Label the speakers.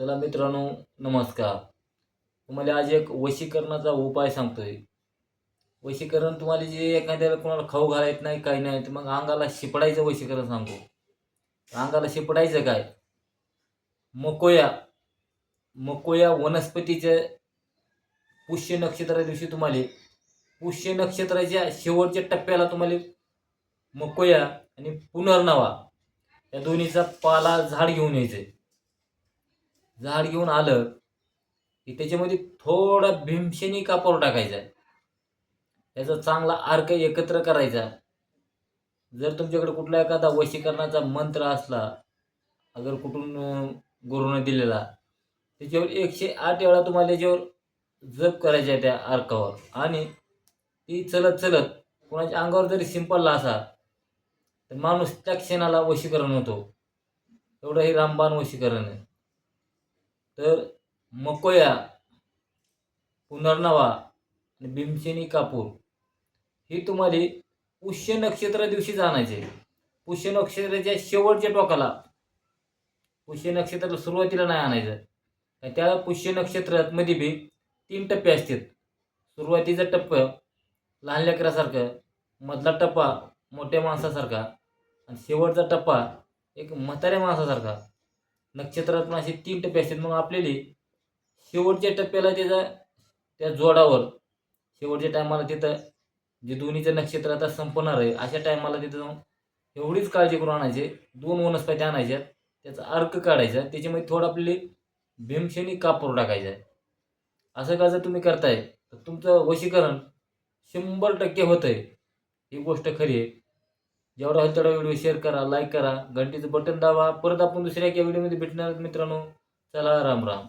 Speaker 1: चला मित्रांनो नमस्कार. तुम्हाला आज एक वशीकरणाचा उपाय सांगतोय. वशीकरण तुम्हाला जे एखाद्याला कोणाला खाऊ घालायचं नाही काही नाही तर मग अंगाला शिपडायचं वशीकरण सांगतो अंगाला शिपडायचं काय? मकोया. मकोया वनस्पतीच्या पुष्य नक्षत्रा दिवशी तुम्हाला पुष्य नक्षत्राच्या शेवटच्या टप्प्याला तुम्हाला मकोया आणि पुनर्नवा या दोन्हीचा पाला झाड घेऊन यायचं झाड घेऊन आलं की त्याच्यामध्ये थोडा भीमशेनी कापूर टाकायचा त्याचा चांगला अर्क एकत्र करायचा जर तुमच्याकडे कुठला एखादा वशीकरणाचा मंत्र असला अगर कुठून गुरुनं दिलेला त्याच्यावर एकशे आठ वेळा तुम्हाला त्याच्यावर जप करायचा आहे त्या अर्कावर आणि ती चलत चलत कोणाच्या अंगावर जरी शिंपडला असा तर माणूस त्या क्षणाला वशीकरण होतो. एवढं हे रामबाण वशीकरण आहे. तर मकोया पुनर्नवा आणि भीमसेनी कापूर ही तुम्हाला पुष्य नक्षत्रा दिवशी जाणायचे. पुष्य नक्षत्राच्या शेवटच्या टोकाला पुष्य नक्षत्राला सुरुवातीला नाही आणायचं. आणि त्या पुष्य नक्षत्रात मध्ये बी तीन टप्पे असतात. सुरुवातीचा टप्पा लहान लेकरासारखं मधला टप्पा मोठ्या माणसासारखा आणि शेवटचा टप्पा एक म्हाताऱ्या माणसासारखा. नक्षत्रात पण असे तीन टप्पे असतात. मग आपल्याला शेवटच्या टप्प्याला त्याचा त्या जोडावर शेवटच्या टायमाला तिथं जे दोन्हीचं नक्षत्र आता संपणार आहे अशा टायमाला तिथं जाऊन एवढीच काळजी करून आणायचे. दोन वनस्पती आणायच्या त्याचा अर्क काढायचा त्याच्यामध्ये थोडं आपली भीमशेनी कापूर टाकायचा. आहे असं का जर तुम्ही करताय तर तुमचं वशीकरण शंभर टक्के होतं आहे ही गोष्ट खरी आहे. जेवढा होईल तेवढा व्हिडिओ शेअर करा लाईक करा. घंटीचं बटन दाबा. परत आपण दुसऱ्या एका व्हिडिओमध्ये भेटणार मित्रांनो. चला राम राम.